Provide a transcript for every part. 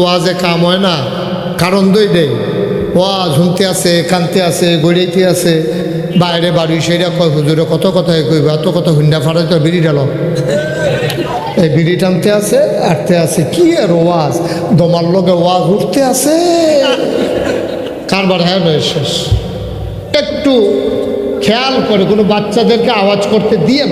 ওয়াজে কাম হয় না। কারণ দই দে ওয়াজ শুনতে আছে, কানতে আছে গড়িয়েতে আছে, বাইরে বাড়ি সেইটা কয়, হুজুরে কত কথা কইব? এত কথা হুন্ডা ফাড়াই তো বিড়ি ডাল এই বিড়ি টানতে আছে, আটতে আছে, কি আর ওয়াজ? দমার লগে ওয়াজ উঠতে আছে। কারবার হ্যাঁ শেষ। একটু খেয়াল করে, কোনো বাচ্চাদেরকে আওয়াজ করতে দিয়ে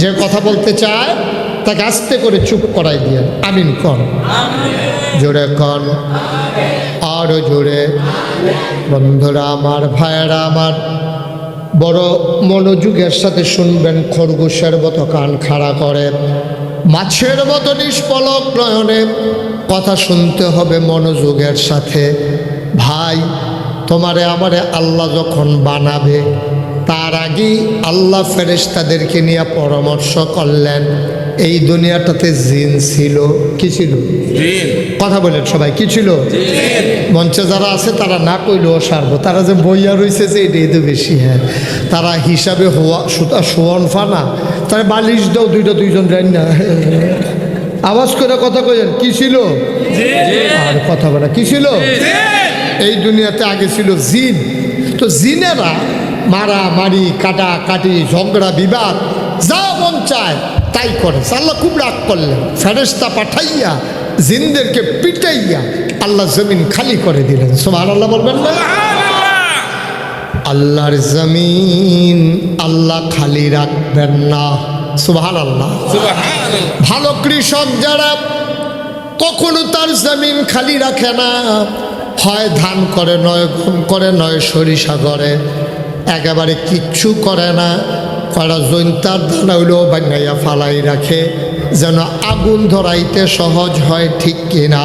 যে কথা বলতে চায় তাকে আস্তে করে চুপ করাই দিয়ে, আমিন কর জোরে কন। আরও জোরে। বন্ধুরা আমার, ভাইয়েরা আমার, বড় মনোযোগের সাথে শুনবেন, খরগোশের মতো কান খাড়া করে। মাছের মতো নিষ্পলক নয়নে কথা শুনতে হবে মনোযোগের সাথে। ভাই, তোমারে আমারে আল্লাহ যখন বানাবে, তার আগেই আল্লাহ ফেরেশতাদেরকে নিয়ে পরামর্শ করলেন। এই দুনিয়াটাতে জিন ছিল কি ছিল? কথা বলেন সবাই কি ছিল? মঞ্চে যারা আছে তারা না কইলেও সারব। তারা যে বইয়া রয়েছে যে এটাই তো বেশি হ্যাঁ। তারা হিসাবে হওয়া সুতা সোয়ান ফানা তারা বালিশ দাও দুইটা দুইজন যাই না। আওয়াজ করে কথা কইলেন কি ছিল? আর কথা বলা কি ছিল? এই দুনিয়াতে আগে ছিল জিন। তো জিনেরা মারা মারি কাটা কাটি ঝগড়া বিবাদ যা মন চায় তাই করে। আল্লাহ খুব রাগ করলেন। ফেরেস্তা পাঠাইয়া জিনদেরকে পিটাইয়া আল্লাহ জমিন খালি করে দিলেন। সোমান আল্লাহ বলবেন না? আল্লাহর জমিন আল্লাহ খালি রাখবেন না। সুবহান আল্লাহ ভালো কৃষক যারা কখনো তার জমিন খালি রাখে না হয় ধান করে নয় গম করে নয় সরিষা করে একেবারে কিচ্ছু করে না। কয়টা জৈন্তার ধান হইলেও বাঙ্গাইয়া ফালাই রাখে, যেন আগুন ধরাইতে সহজ হয় ঠিক কিনা।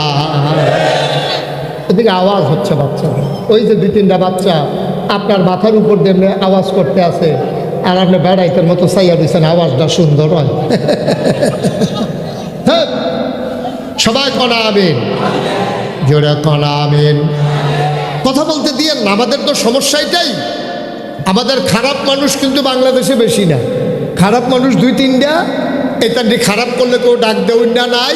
এদিকে আওয়াজ হচ্ছে বাচ্চা ওই যে দুই তিনটা বাচ্চা, আপনার মাথার উপর দিয়ে আওয়াজ করতে আছে, আর আপনি বেড়াইতের মতো চাইয়া দিচ্ছেন আওয়াজটা সুন্দর হয়। হ্যাঁ সবাই কনা আমিন। জোরে কনা আমিন। কথা বলতে দিয়ে আমাদের তো সমস্যা এটাই। আমাদের খারাপ মানুষ কিন্তু বাংলাদেশে বেশি না। খারাপ মানুষ দুই তিনটা এটা নিয়ে খারাপ করলে কেউ ডাক দেউন না নাই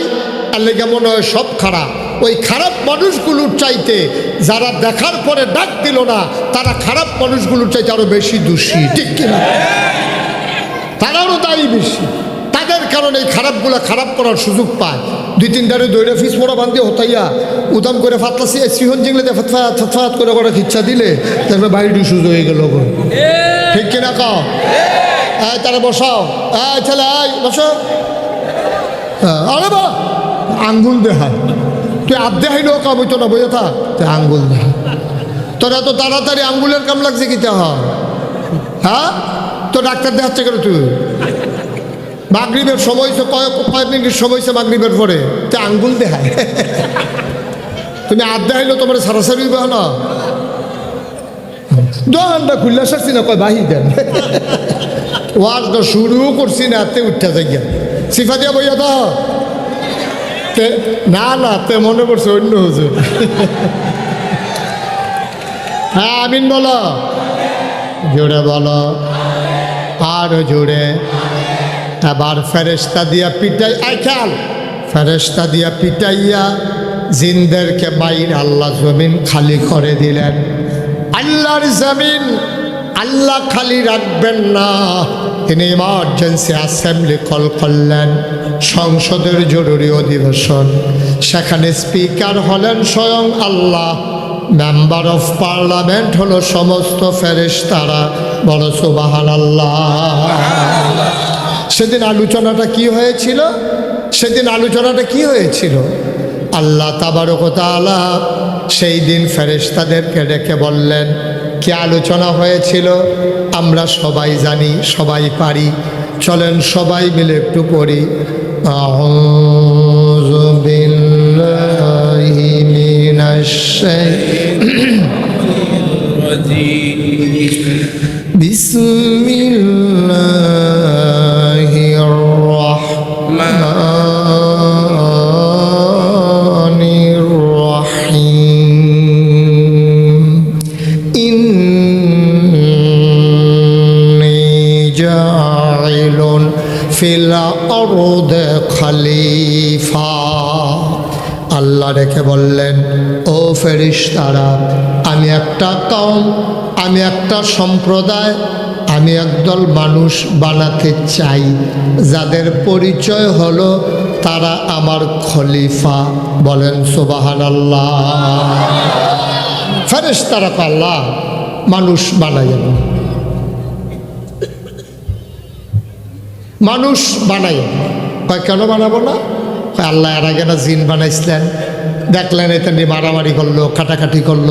তাহলে কেমন মনে হয় সব খারাপ। ওই খারাপ মানুষগুলোর চাইতে যারা দেখার পরে ডাক দিল না, তারা খারাপ মানুষগুলোর চাইতে আরও বেশি দোষী। ঠিক কিনা? তারাও দায়ী বেশি। তাদের কারণে এই খারাপগুলো খারাপ করার সুযোগ পায়। দুই তিনটারে দৈরে ফিস মোড়া বান্ধে হতাইয়া উদাম করে ফাতলাসি সিহন জিংলে ফাতফাত করে করে ইচ্ছা দিলে তারপরে বাড়িটি সুযোগ হয়ে গেল। ঠিক কিনা কাও? এই তারা বসাও। এই ছেলে এই বসো। হ্যাঁ, আরে বা আঙ্গুল দেহায় তুই আধে হাইলেও কাম হইতো না বইয়া থাক। তুই আঙ্গুল দেহা তোর এত তাড়াতাড়ি আঙ্গুলের কাম লাগছে কি তা হয় হ্যাঁ? তো ডাক্তার দেখাচ্ছে কেন তুই? মাগরীবের সময় হইছে কয়েক কয়েক মিনিট সময় হইছে মাগরীবের পরে। তে আঙ্গুল দেখায়। তুমি আধ দেখাইলো, তোমার সারাসারি বা না দোকানটা খুললে সারছি না, কয় বাহি দেন। ওয়াজটা শুরু করছি না, তে উঠতে যাই সিফা দিয়া বইয়া তো তে, না না, তে মনে পড়ছে অন্য হুজুর। হ্যাঁ আমিন বলো। জোরে বলো। আরও জোরে। এবার ফেরেস্তা দিয়া পিটাই আই খেয়াল। ফেরেস্তা দিয়া পিটাইয়া জিনদেরকে বাইর আল্লাহ জমিন খালি করে দিলেন। আল্লাহর জমিন আল্লাহ খালি রাখবেন না। তিনি ইমার্জেন্সি অ্যাসেম্বলি কল করলেন, সংসদের জরুরি অধিবেশন। সেখানে স্পিকার হলেন স্বয়ং আল্লাহ। মেম্বার অফ পার্লামেন্ট হলো সমস্ত ফেরেশতারা। বড় সুবাহান আল্লাহ সেদিন আলোচনাটা কি হয়েছিল? সেদিন আলোচনাটা কি হয়েছিল? আল্লাহ তাবারকতালা সেই দিন ফেরেশতাদেরকে ডেকে বললেন কি আলোচনা হয়েছিল? আমরা সবাই জানি সবাই পারি। চলেন সবাই মিলে একটু পড়ি। আউযু جاعل في الأرض خليفة আল্লাহ আল্লাহ রেখে বললেন ও ফেরিস তারা আমি একটা কম আমি একটা সম্প্রদায় আমি একদল মানুষ বানাতে চাই যাদের পরিচয় হলো তারা আমার খলিফা বলেন সুবাহান আল্লাহ ফেরেস তারা আল্লাহ মানুষ বানাইয়েন মানুষ বানাই কয় কেন বানাবো না? কয় আল্লাহ এর আগে না জিন বানাইছিলেন। দেখলেন এতে নিয়ে মারামারি করল কাটাকাটি করল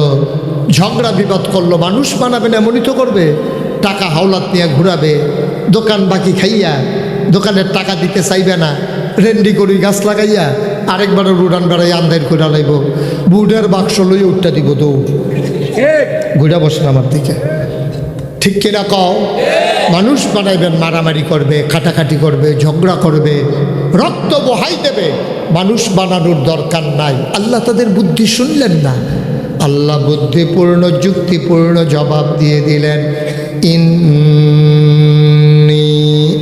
ঝগড়া বিবাদ করল। মানুষ বানাবেন এমনই তো করবে। টাকা হাওলাত নিয়ে ঘুরাবে দোকান বাকি খাইয়া দোকানের টাকা দিতে চাইবে না রেন্ডি করি গাছ লাগাইয়া আরেকবার উড়ান বেড়াই আন্দার করে লাইব। বুডের বাক্স লই উঠটা দিব দৌড়। ঘুরা বসেন আমার দিকে। ঠিক কিনা কও? মানুষ বানাইবেন, মারামারি করবে কাটাকাটি করবে, ঝগড়া করবে, রক্ত বহাই দেবে। মানুষ বানানোর দরকার নাই। আল্লাহ তাদের বুদ্ধি শুনলেন না। আল্লাহ বুদ্ধিপূর্ণ, যুক্তিপূর্ণ জবাব দিয়ে দিলেন, ইন্নি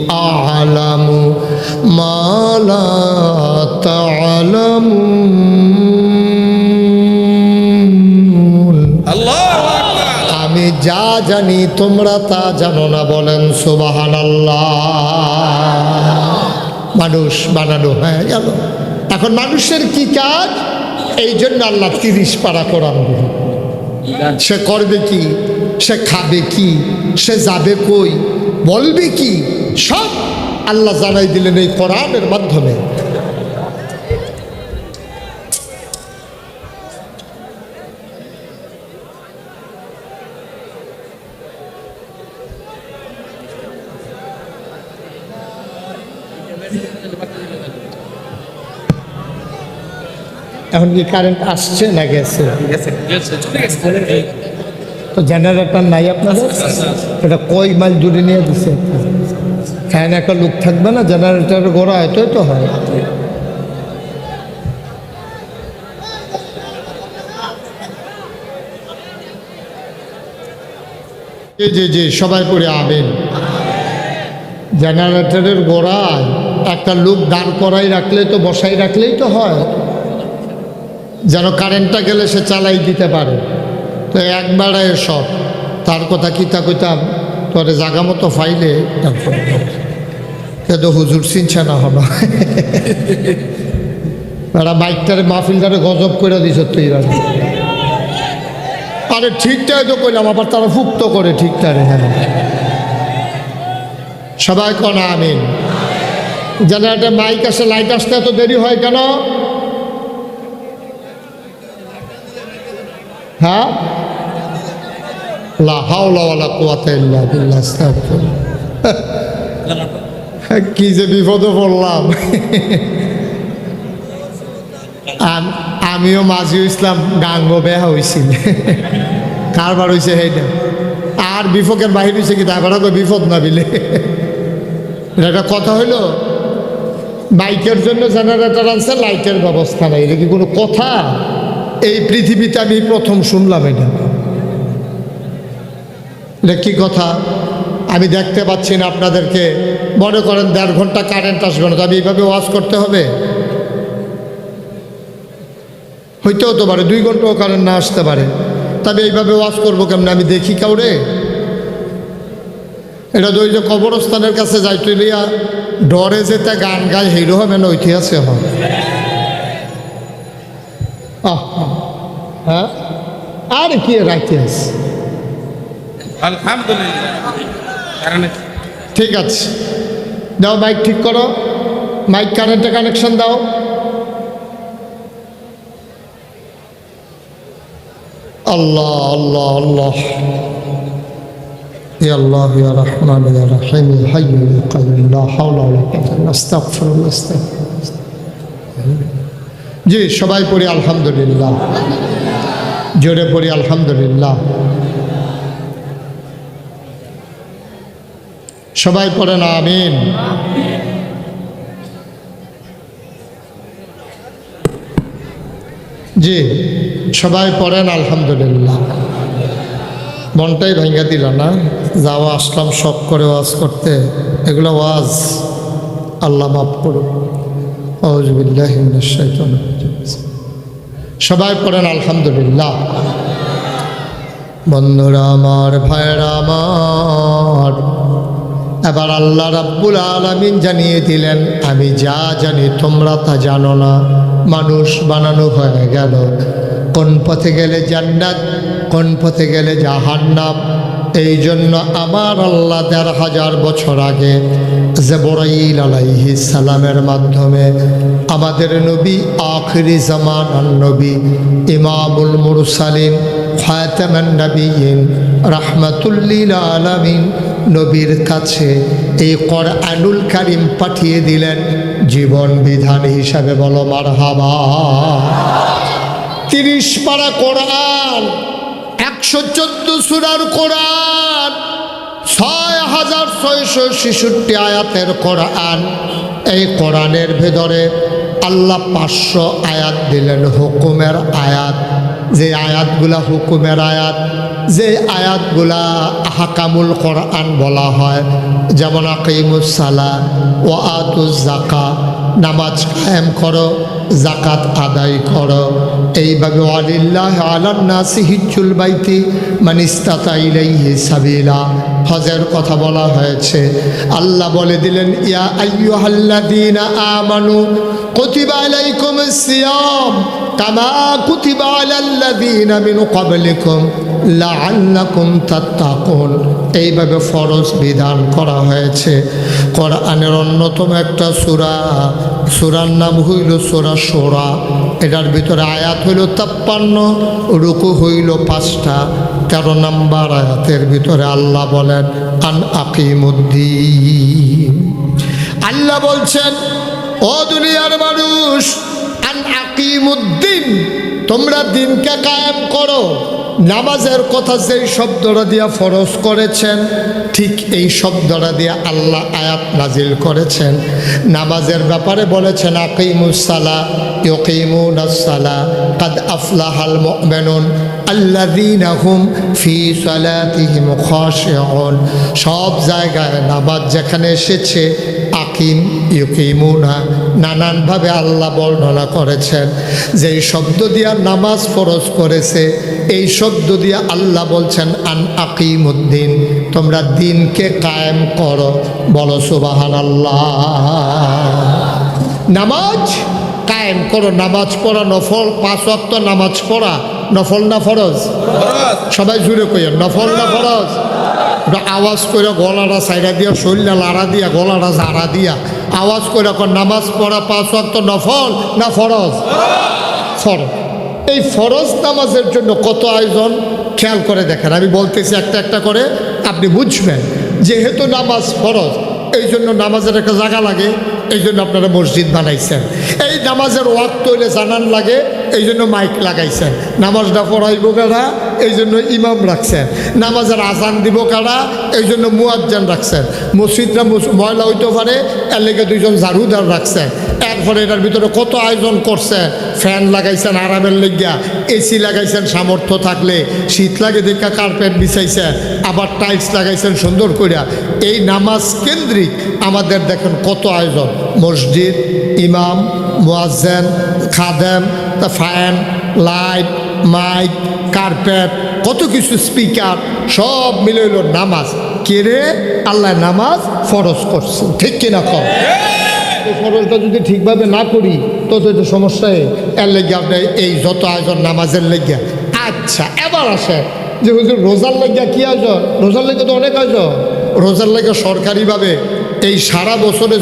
আলামু মালা তালামুন জানি, তোমরা তা জানো না বলেন সুবাহান মানুষ বানানো, হয়ে, গেল। এখন মানুষের কি কাজ? এই জন্য আল্লাহ তিরিশ পারা কোরআন সে করবে কি? সে খাবে কি? সে যাবে কই? বলবে কি? সব আল্লাহ জানাই দিলেন এই কোরআনের মাধ্যমে। এখন কি কারেন্ট আসছে না গেছে? তো জেনারেটর নাই আপনাদের? এটা কই মাইল দূরে নিয়ে দিছে? ফ্যান একটা লোক থাকবে না জেনারেটর গোড়া এতই তো হয়। জি জি জি সবাই করে আবেন জেনারেটরের গোড়ায় একটা লোক দাঁড় করাই রাখলে তো বসাই রাখলেই তো হয়। যেন কারেন্টটা গেলে সে চালাই দিতে পারে। তো একবারে সব। তার কথা কিতা কইতাম, তোরে জাগা মতো ফাইলে তো হুজুর চিনছে না হলো এরা বাইকটারে মাহফিলটারে গজব করে দিছ তুই। আরে ঠিকটাই তো কইলাম, আবার তারা ফুক্ত করে ঠিকটারে হ্যাঁ। সবাই কনা আমিন। জেনারেটর মাইক আসে, লাইট আসতে এত দেরি হয় কেন? হ্যাঁ? আস্তাগফিরুল্লাহ। কি যে বিপদে পড়লাম। আমিও মাঝি ইসলাম গাঙ্গ বেহা হয়েছিল কারবার হয়েছে সেইটা। আর বিফকের বাহির হয়েছে কি? তারপরে তো বিপদ না বিলে। এটা কথা হইল? বাইকের জন্য জেনারেটর আনছে লাইটের ব্যবস্থা নাই। এটা কি কোনো কথা? এই পৃথিবীতে আমি প্রথম শুনলাম এটা। এটা কি কথা? আমি দেখতে পাচ্ছি না আপনাদেরকে। মনে করেন দেড় ঘণ্টা কারেন্ট আসবে না, তো আমি এইভাবে ওয়াশ করতে হবে? হইতেও তো পারে, দুই ঘন্টাও কারেন্ট না আসতে পারে। তবে এইভাবে ওয়াশ করব কেমন? আমি দেখি কাউরে? এটা তো ওই যে কবরস্থানের কাছে যাইতে লিয়া ডরে যেতে গান গায়, হিরো হবে না ঐতিহাসে হয় হ্যাঁ আর কি রাইতে আছে আলহামদুলিল্লাহ কারণ ঠিক আছে দাও মাইক ঠিক করো মাইক কারেন্টে কানেকশন দাও আল্লাহ আল্লাহ আল্লাহ يا الله يا رحمن يا رحيم يا حي يا قيوم لا حول ولا قوة إلا استغفر الله استغفر জি সবাই পড়ি আলহামদুলিল্লাহ জোরে পড়ি, আলহামদুলিল্লাহ। সবাই পড়েন আমিন। জি, সবাই পড়েন আলহামদুলিল্লাহ। মনটাই ভেঙে দিল না, যাওয়া আসলাম, শখ করে ওয়াজ করতে। এগুলো ওয়াজ, আল্লাহ মাফ করুন রাজিম। সবাই পড়েন, আলহামদুলিল্লাহ। বন্ধুরা আমার ভাইরা আমার, এবার আল্লাহ রাব্বুল আলামিন জানিয়ে দিলেন, আমি যা জানি তোমরা তা জানো না। মানুষ বানানো হয়ে গেল। কোন পথে গেলে জান্নাত, কোন পথে গেলে জাহান্নাম এই জন্য আমার আল্লাহ দেড় হাজার বছর আগে জবরাইল আলাইহি সালামের মাধ্যমে আমাদের নবী আখরি জামান নবী ইমামুল মুরসালিন খাতামান নবীন রাহমাতুল্লিল আলামিন নবীর কাছে এই কোরআনুল কারিম পাঠিয়ে দিলেন জীবন বিধান হিসাবে বলো মারহাবা। তিরিশ পারা কোরআন একশো চোদ্দ সুরার কোরআন, ছয় হাজার ছয়শো ছেষট্টি আয়াতের কোরআন। এই কোরআনের ভেতরে আল্লাহ পাঁচশো আয়াত দিলেন, হুকুমের আয়াত। যে আয়াতগুলা হুকুমের আয়াত, যে আয়াতগুলা হাকামুল কোরআন বলা হয়, যেমন আকিমুসালা ও আতুজ জাকা নামাজ কায়েম করো জাকাত আদায় করো। এইভাবে আলিল্লাহ আলান্নাসি হিজ্জুল বাইতি মানিস্তাতা ইলাইহি সাবিলা। হজের কথা বলা হয়েছে। আল্লাহ বলে দিলেন, ইয়া আইয়ুহাল্লাযীনা আমানু কুতিবা আলাইকুমুস সিয়াম কামা কুতিবা আলাল্লাযীনা মিন ক্বাবলিকুম লাআল্লাকুম তাত্তাকুন এইভাবে ফরজ বিধান করা হয়েছে। কোরআনের অন্যতম একটা সূরা, সূরার নাম হইল সূরা সোরা এটার ভিতরে আয়াত হইল তাপ্পান্ন রুকু হইল পাঁচটা। তেরো নম্বর আয়াতের ভিতরে আল্লাহ বলেন, আন আকিমুদ্দিন আল্লাহ বলছেন ও দুনিয়ার মানুষ, আন আকিমুদ্দিন, তোমরা দিনকে কায়েম করো। নামাজের কথা যেই শব্দটা দিয়া ফরজ করেছেন, ঠিক এই শব্দটা দিয়া আল্লাহ আয়াত নাজিল করেছেন। নামাজের ব্যাপারে বলেছেন আকিমুসালা ইয়কিমুনাসালা কাদ আফলাহাল মুমিনুন, আল্লাযীনা হুম ফি সালাতিহিম খাশিউন। সব জায়গায় নামাজ যেখানে এসেছে আকিম ইউকিমুনা নানানভাবে আল্লাহ বর্ণনা করেছেন। যেই শব্দ দিয়া নামাজ ফরজ করেছে এই শব্দ দিয়া আল্লাহ বলছেন আন আকিম উদ্দিন তোমরা দিনকে কায়েম করো। বলো সুবাহান আল্লাহ নামাজ কায়েম করো নামাজ পড়া নফল পাঁচ ওয়াক্ত নামাজ পড়া নফল না ফরজ? সবাই জুড়ে কইয়া নফল না ফরজ? আওয়াজ করে গলাটা সাইডা দিয়া, শরীরটা লাড়া দিয়া, গলাটা জাড়া দিয়া। আওয়াজ করে এখন নামাজ পড়া পাঁচ ওয়াক্ত নফল না ফরজ? ফরজ। এই ফরজ নামাজের জন্য কত আয়োজন? খেয়াল করে দেখেন, আমি বলতেছি একটা একটা করে, আপনি বুঝবেন, যেহেতু নামাজ ফরজ, এই জন্য নামাজের একটা জায়গা লাগে, এই জন্য আপনারা মসজিদ বানাইছেন। এই নামাজের ওয়াক্ত হইলে জানান লাগে এই জন্য মাইক লাগাইছেন। নামাজটা পড়াইব কারা? এই জন্য ইমাম রাখছেন। নামাজের আজান দিব কারা? এই জন্য মুয়াজ্জান রাখছেন। মসজিদরা মস- ময়লা হইতে পারে, এর লেগে দুইজন ঝাড়ুদার রাখছেন। এরপরে এটার ভিতরে কত আয়োজন করছেন? ফ্যান লাগাইছেন আরামের লেগিয়া এসি লাগাইছেন সামর্থ্য থাকলে, শীত লাগে দেখা কার্পেট বিছাইছেন আবার টাইলস লাগাইছেন সুন্দর করিয়া এই নামাজ কেন্দ্রিক আমাদের দেখেন কত আয়োজন। মসজিদ, ইমাম, মুয়াজ্জেন, খাদেম ফ্যান, লাইট, মাইক কার্পেট কত কিছু স্পিকার সব মিলে নামাজ। কেড়ে আল্লাহ নামাজ ফরজ করছে। ঠিক কিনা কম? ফরজটা যদি ঠিকভাবে না করি, তত তো সমস্যায় এর লেগে আপনার এই যত আয়োজন নামাজের লেগে। আচ্ছা এবার আসে যে হুজুর রোজার লেগে কি আয়োজন? রোজার লেগে তো অনেক আয়োজন। রোজার লেগে সরকারিভাবে এই সারা বছরে